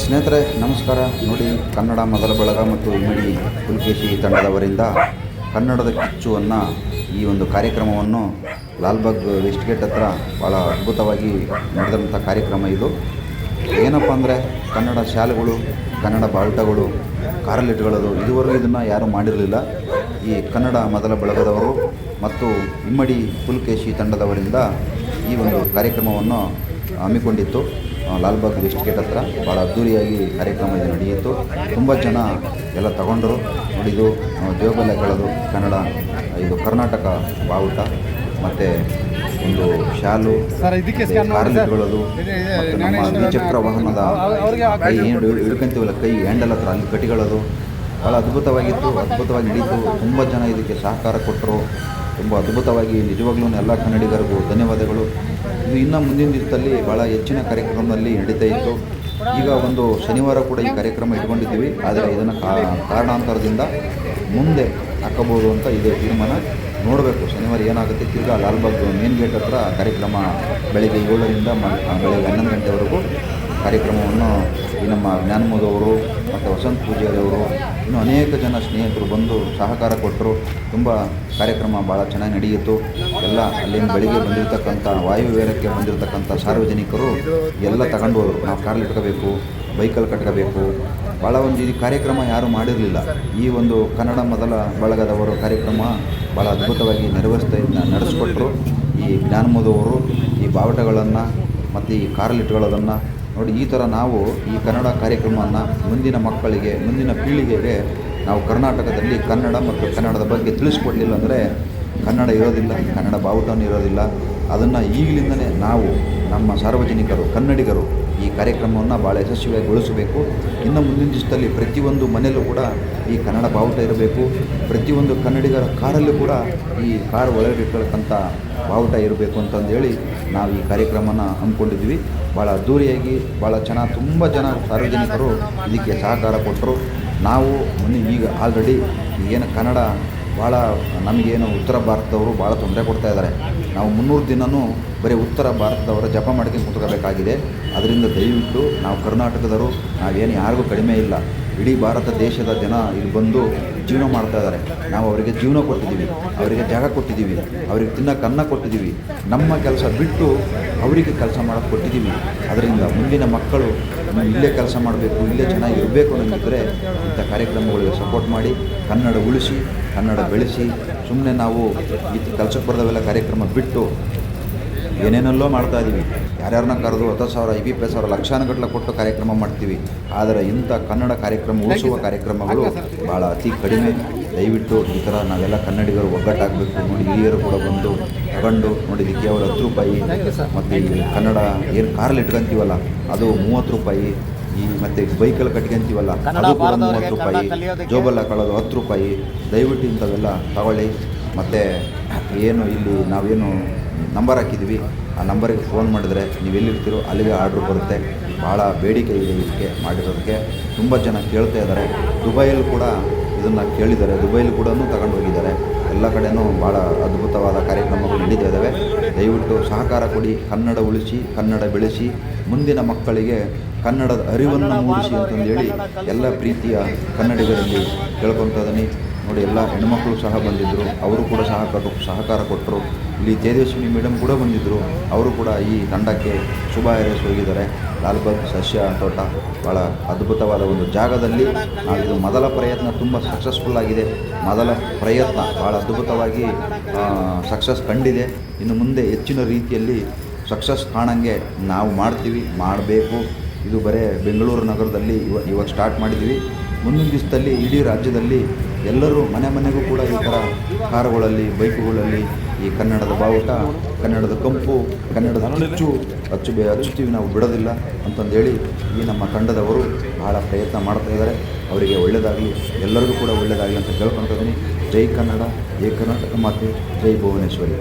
ಸ್ನೇಹಿತರೆ, ನಮಸ್ಕಾರ. ನೋಡಿ, ಕನ್ನಡ ಮೊದಲ ಬಳಗ ಮತ್ತು ಇಮಿಡಿ ಪುಲ್ಕೇಶಿ ತಂಡದವರಿಂದ ಕನ್ನಡದ ಕಿಚ್ಚುವನ್ನು ಈ ಒಂದು ಕಾರ್ಯಕ್ರಮವನ್ನು ಲಾಲ್ಬಾಗ್ ವೆಸ್ಟ್ ಗೇಟ್ ಹತ್ರ ಭಾಳ ಅದ್ಭುತವಾಗಿ ನಡೆದಂಥ ಕಾರ್ಯಕ್ರಮ ಇದು. ಏನಪ್ಪ ಅಂದರೆ, ಕನ್ನಡ ಶಾಲೆಗಳು, ಕನ್ನಡ ಬಾಲ್ಟಗಳು, ಕಾರಲಿಟ್ಗಳದು, ಇದುವರೆಗೂ ಇದನ್ನು ಯಾರೂ ಮಾಡಿರಲಿಲ್ಲ. ಈ ಕನ್ನಡ ಮೊದಲ ಬಳಗದವರು ಮತ್ತು ಇಮ್ಮಡಿ ಪುಲ್ಕೇಶಿ ತಂಡದವರಿಂದ ಈ ಒಂದು ಕಾರ್ಯಕ್ರಮವನ್ನು ಹಮ್ಮಿಕೊಂಡಿತ್ತು. ಲಾಲ್ಬಾಗ್ ವೆಸ್ಟ್ ಗೇಟ್ ಹತ್ರ ಭಾಳ ಅದ್ಧೂರಿಯಾಗಿ ಕಾರ್ಯಕ್ರಮ ಇದು ನಡೆಯಿತು. ತುಂಬ ಜನ ಎಲ್ಲ ತಗೊಂಡರು ನೋಡಿದ್ದು ದೇವಬಲ್ಲ ಕಳೆದು ಕನ್ನಡ ಇದು ಕರ್ನಾಟಕ ಬಾವುಟ. ಮತ್ತು ಒಂದು ಶಾಲು ಮತ್ತು ನಮ್ಮ ದ್ವಿಚಕ್ರ ವಾಹನದ ಕೈ ಏನು ಹಿಡ್ಕೊಂತೀವಲ್ಲ ಕೈ ಹ್ಯಾಂಡಲ್ ಹತ್ರ ಅಲ್ಲಿ ಕಟ್ಟಿಗಳದು. ಭಾಳ ಅದ್ಭುತವಾಗಿತ್ತು ಅದ್ಭುತವಾಗಿ ನಡೀತು. ತುಂಬ ಜನ ಇದಕ್ಕೆ ಸಹಕಾರ ಕೊಟ್ಟರು. ತುಂಬ ಅದ್ಭುತವಾಗಿ ನಿಜವಾಗ್ಲೂ ಎಲ್ಲ ಕನ್ನಡಿಗರಿಗೂ ಧನ್ಯವಾದಗಳು. ಇದು ಇನ್ನು ಮುಂದಿನ ದಿನದಲ್ಲಿ ಭಾಳ ಹೆಚ್ಚಿನ ಕಾರ್ಯಕ್ರಮದಲ್ಲಿ ನಡೀತಾ ಇತ್ತು. ಈಗ ಒಂದು ಶನಿವಾರ ಕೂಡ ಈ ಕಾರ್ಯಕ್ರಮ ಇಟ್ಕೊಂಡಿದ್ದೀವಿ. ಆದರೆ ಇದನ್ನು ಕಾರಣಾಂತರದಿಂದ ಮುಂದೆ ಹಾಕಬಹುದು ಅಂತ ಇದೆ ತೀರ್ಮಾನ. ನೋಡಬೇಕು ಶನಿವಾರ ಏನಾಗುತ್ತೆ. ತಿರ್ಗಾ ಲಾಲ್ಬಾಗ್ ಮೇನ್ ಗೇಟ್ ಹತ್ರ ಕಾರ್ಯಕ್ರಮ ಬೆಳಗ್ಗೆ ಏಳರಿಂದ ಬೆಳಗ್ಗೆ ಹನ್ನೊಂದು ಗಂಟೆವರೆಗೂ ಕಾರ್ಯಕ್ರಮವನ್ನು ಈ ನಮ್ಮ ಜ್ಞಾನಮೋದವರು ಮತ್ತು ವಸಂತ ಪೂಜೆಯವರು ಇನ್ನೂ ಅನೇಕ ಜನ ಸ್ನೇಹಿತರು ಬಂದು ಸಹಕಾರ ಕೊಟ್ಟರು. ತುಂಬ ಕಾರ್ಯಕ್ರಮ ಭಾಳ ಚೆನ್ನಾಗಿ ನಡೆಯಿತು. ಎಲ್ಲ ಅಲ್ಲಿಂದ ಬೆಳಿಗ್ಗೆ ಬಂದಿರತಕ್ಕಂಥ ವಾಯುವೇರಕ್ಕೆ ಬಂದಿರತಕ್ಕಂಥ ಸಾರ್ವಜನಿಕರು ಎಲ್ಲ ತಗೊಂಡು ಹೋದರು. ನಾವು ಕಾರ್ಲ್ ಇಟ್ಕೋಬೇಕು ಬೈಕಲ್ಲಿ ಕಟ್ಕೋಬೇಕು ಭಾಳ ಒಂದು ಈ ಕಾರ್ಯಕ್ರಮ ಯಾರೂ ಮಾಡಿರಲಿಲ್ಲ. ಈ ಒಂದು ಕನ್ನಡ ಮೊದಲ ಬಳಗದವರು ಕಾರ್ಯಕ್ರಮ ಭಾಳ ಅದ್ಭುತವಾಗಿ ನೆರವೇರಿಸ್ತಾ ನಡೆಸ್ಕೊಟ್ರು. ಈ ಜ್ಞಾನಮೋದವರು ಈ ಬಾವುಟಗಳನ್ನು ಮತ್ತು ಈ ಕಾರ್ಲಿಟ್ಗಳದನ್ನು ನೋಡಿ, ಈ ಥರ ನಾವು ಈ ಕನ್ನಡ ಕಾರ್ಯಕ್ರಮವನ್ನು ಮುಂದಿನ ಮಕ್ಕಳಿಗೆ, ಮುಂದಿನ ಪೀಳಿಗೆಗೆ ನಾವು ಕರ್ನಾಟಕದಲ್ಲಿ ಕನ್ನಡ ಮತ್ತು ಕನ್ನಡದ ಬಗ್ಗೆ ತಿಳಿಸ್ಕೊಡ್ಲಿಲ್ಲ ಅಂದರೆ ಕನ್ನಡ ಇರೋದಿಲ್ಲ, ಕನ್ನಡ ಬಾವುಟವನ್ನು ಇರೋದಿಲ್ಲ. ಅದನ್ನು ಈಗಲಿಂದನೇ ನಾವು ನಮ್ಮ ಸಾರ್ವಜನಿಕರು, ಕನ್ನಡಿಗರು ಈ ಕಾರ್ಯಕ್ರಮವನ್ನು ಭಾಳ ಯಶಸ್ವಿಯಾಗಿ ಗೊಳಿಸಬೇಕು ಇನ್ನು ಮುಂದಿನ ದಿವಸದಲ್ಲಿ ಪ್ರತಿಯೊಂದು ಮನೆಯಲ್ಲೂ ಕೂಡ ಈ ಕನ್ನಡ ಬಾವುಟ ಇರಬೇಕು. ಪ್ರತಿಯೊಂದು ಕನ್ನಡಿಗರ ಕಾರಲ್ಲೂ ಕೂಡ ಈ ಕಾರ್ ಒಳಗೆ ಇಟ್ಕೊಳ್ತಕ್ಕಂಥ ಬಾವುಟ ಇರಬೇಕು ಅಂತಂದೇಳಿ ನಾವು ಈ ಕಾರ್ಯಕ್ರಮನ ಹಮ್ಮಿಕೊಂಡಿದ್ವಿ ಭಾಳ ಅದ್ಧೂರಿಯಾಗಿ ಭಾಳ ಚೆನ್ನಾಗಿ ತುಂಬ ಜನ ಸಾರ್ವಜನಿಕರು ಇದಕ್ಕೆ ಸಹಕಾರ ಕೊಟ್ಟರು. ನಾವು ಮೊನ್ನೆ ಈಗ ಆಲ್ರೆಡಿ ಏನು ಕನ್ನಡ ಭಾಳ ನಮಗೇನು ಉತ್ತರ ಭಾರತದವರು ಭಾಳ ತೊಂದರೆ ಕೊಡ್ತಾ ಇದ್ದಾರೆ. ನಾವು ಮುನ್ನೂರು ದಿನವೂ ಬರೀ ಉತ್ತರ ಭಾರತದವರ ಜಪ ಮಾಡ್ಕೊಂಡು ಕುತ್ಕೋಬೇಕಾಗಿದೆ. ಅದರಿಂದ ದಯವಿಟ್ಟು ನಾವು ಕರ್ನಾಟಕದವರು, ನಾವೇನು ಯಾರಿಗೂ ಕಡಿಮೆ ಇಲ್ಲ. ಇಡೀ ಭಾರತ ದೇಶದ ಜನ ಇಲ್ಲಿ ಬಂದು ಜೀವನ ಮಾಡ್ತಾ ಇದ್ದಾರೆ. ನಾವು ಅವರಿಗೆ ಜೀವನ ಕೊಟ್ಟಿದ್ದೀವಿ. ಅವರಿಗೆ ಜಾಗ ಕೊಟ್ಟಿದ್ದೀವಿ. ಅವರಿಗೆ ತಿನ್ನೋಕೆ ಅನ್ನ ಕೊಟ್ಟಿದ್ದೀವಿ. ನಮ್ಮ ಕೆಲಸ ಬಿಟ್ಟು ಅವರಿಗೆ ಕೆಲಸ ಮಾಡೋಕ್ಕೆ ಕೊಟ್ಟಿದ್ದೀವಿ. ಅದರಿಂದ ಮುಂದಿನ ಮಕ್ಕಳು ಇಲ್ಲೇ ಕೆಲಸ ಮಾಡಬೇಕು, ಇಲ್ಲೇ ಚೆನ್ನಾಗಿ ಇರಬೇಕು ಅನ್ನೋದಿದ್ದರೆ ಇಂಥ ಕಾರ್ಯಕ್ರಮಗಳಿಗೆ ಸಪೋರ್ಟ್ ಮಾಡಿ, ಕನ್ನಡ ಉಳಿಸಿ, ಕನ್ನಡ ಬೆಳೆಸಿ ಸುಮ್ಮನೆ ನಾವು ಈ ಕೆಲಸಕ್ಕೆ ಬರೋದವೆಲ್ಲ ಕಾರ್ಯಕ್ರಮ ಬಿಟ್ಟು ಏನೇನೆಲ್ಲೋ ಮಾಡ್ತಾ ಇದ್ದೀವಿ ಯಾರ್ಯಾರನ್ನ ಕರೆದು ಹತ್ತು ಸಾವಿರ ಇಪ್ಪತ್ತು ಸಾವಿರ ಲಕ್ಷಾನುಗಟ್ಟಲೆ ಕೊಟ್ಟು ಕಾರ್ಯಕ್ರಮ ಮಾಡ್ತೀವಿ. ಆದರೆ ಇಂಥ ಕನ್ನಡ ಕಾರ್ಯಕ್ರಮ ಉಳಿಸುವ ಕಾರ್ಯಕ್ರಮಗಳು ಭಾಳ ಅತಿ ಕಡಿಮೆ. ದಯವಿಟ್ಟು ಈ ಥರ ನಾವೆಲ್ಲ ಕನ್ನಡಿಗರು ಒಗ್ಗಟ್ಟಾಗಬೇಕು. ನೋಡಿ ಹಿರಿಯರು ಕೂಡ ಬಂದು ತಗೊಂಡು ನೋಡಿ ಇದಕ್ಕೆ ಅವ್ರು ಹತ್ತು ರೂಪಾಯಿ. ಮತ್ತು ಈ ಕನ್ನಡ ಏನು ಕಾರಲ್ಲಿ ಇಟ್ಕೊಂತೀವಲ್ಲ ಅದು ಮೂವತ್ತು ರೂಪಾಯಿ. ಈ ಮತ್ತು ಬೈಕಲ್ಲಿ ಕಟ್ಕೊಂತೀವಲ್ಲ ಅದು ಕೂಡ ಮೂವತ್ತು ರೂಪಾಯಿ. ಜೋಬಲ್ಲ ಹಾಕೊಳ್ಳೋದು ಹತ್ತು ರೂಪಾಯಿ. ದಯವಿಟ್ಟು ಇಂಥವೆಲ್ಲ ತಗೊಳ್ಳಿ. ಮತ್ತು ಏನು ಇಲ್ಲಿ ನಾವೇನು ನಂಬರ್ ಹಾಕಿದ್ವಿ ಆ ನಂಬರಿಗೆ ಫೋನ್ ಮಾಡಿದ್ರೆ ನೀವು ಎಲ್ಲಿರ್ತೀರೋ ಅಲ್ಲಿಗೆ ಆರ್ಡ್ರ್ ಬರುತ್ತೆ. ಭಾಳ ಬೇಡಿಕೆ ಇದೆ ಇದಕ್ಕೆ ಮಾಡಿರೋದಕ್ಕೆ. ತುಂಬ ಜನ ಕೇಳ್ತಾ ಇದ್ದಾರೆ. ದುಬೈಯಲ್ಲಿ ಕೂಡ ಇದನ್ನು ಕೇಳಿದ್ದಾರೆ. ದುಬೈಲಿ ಕೂಡ ತಗೊಂಡು ಹೋಗಿದ್ದಾರೆ. ಎಲ್ಲ ಕಡೆಯೂ ಭಾಳ ಅದ್ಭುತವಾದ ಕಾರ್ಯಕ್ರಮಗಳು ನಡೀತಾ ಇದ್ದಾವೆ ದಯವಿಟ್ಟು ಸಹಕಾರ ಕೊಡಿ. ಕನ್ನಡ ಉಳಿಸಿ, ಕನ್ನಡ ಬೆಳೆಸಿ, ಮುಂದಿನ ಮಕ್ಕಳಿಗೆ ಕನ್ನಡದ ಅರಿವನ್ನು ಮೂಡಿಸಿ ಅಂತಂದೇಳಿ ಎಲ್ಲ ಪ್ರೀತಿಯ ಕನ್ನಡಿಗರಲ್ಲಿ ಕೇಳ್ಕೊತಾ ಇದ್ದೀನಿ. ನೋಡಿ, ಎಲ್ಲ ಹೆಣ್ಮಕ್ಳು ಸಹ ಬಂದಿದ್ದರು ಅವರು ಕೂಡ ಸಹಕಾರ ಸಹಕಾರ ಕೊಟ್ಟರು. ಇಲ್ಲಿ ತೇಜಸ್ವಿನಿ ಮೇಡಮ್ ಕೂಡ ಬಂದಿದ್ದರು ಅವರು ಕೂಡ ಈ ತಂಡಕ್ಕೆ ಶುಭ ಹಾರೈಸಿ ಹೋಗಿದ್ದಾರೆ. ಲಾಲ್ಬಾಗ್ ಸಸ್ಯ ತೋಟ ಭಾಳ ಅದ್ಭುತವಾದ ಒಂದು ಜಾಗದಲ್ಲಿ ನಾವಿದು ಮೊದಲ ಪ್ರಯತ್ನ ತುಂಬ ಸಕ್ಸಸ್ಫುಲ್ ಆಗಿದೆ. ಮೊದಲ ಪ್ರಯತ್ನ ಭಾಳ ಅದ್ಭುತವಾಗಿ ಸಕ್ಸಸ್ ಕಂಡಿದೆ. ಇನ್ನು ಮುಂದೆ ಹೆಚ್ಚಿನ ರೀತಿಯಲ್ಲಿ ಸಕ್ಸಸ್ ಕಾಣಂಗೆ ನಾವು ಮಾಡ್ತೀವಿ, ಮಾಡಬೇಕು. ಇದು ಬರೇ ಬೆಂಗಳೂರು ನಗರದಲ್ಲಿ ಇವ, ಇವಾಗ ಸ್ಟಾರ್ಟ್ ಮಾಡಿದ್ದೀವಿ. ಮುಂದಿನ ದಿವಸದಲ್ಲಿ ಇಡೀ ರಾಜ್ಯದಲ್ಲಿ ಎಲ್ಲರೂ ಮನೆ ಮನೆಗೂ ಕೂಡ ಈ ಥರ ಕಾರುಗಳಲ್ಲಿ, ಬೈಕುಗಳಲ್ಲಿ ಈ ಕನ್ನಡದ ಬಾವುಟ, ಕನ್ನಡದ ಕಂಪು, ಕನ್ನಡದ ಅಚ್ಚು ಅಚ್ಚು ಬೇ ಹಚ್ಚುತ್ತೀವಿ ನಾವು ಬಿಡೋದಿಲ್ಲ ಅಂತಂದೇಳಿ ಈ ನಮ್ಮ ತಂಡದವರು ಬಹಳ ಪ್ರಯತ್ನ ಮಾಡ್ತಾ ಇದ್ದಾರೆ. ಅವರಿಗೆ ಒಳ್ಳೆಯದಾಗಲಿ ಎಲ್ಲರಿಗೂ ಕೂಡ ಒಳ್ಳೆಯದಾಗಲಿ ಅಂತ ಕೇಳ್ಕೊತಿದ್ದೀನಿ ಜೈ ಕನ್ನಡ ಜೈ ಕರ್ನಾಟಕ ಮಾತೆ, ಜೈ ಭುವನೇಶ್ವರಿ.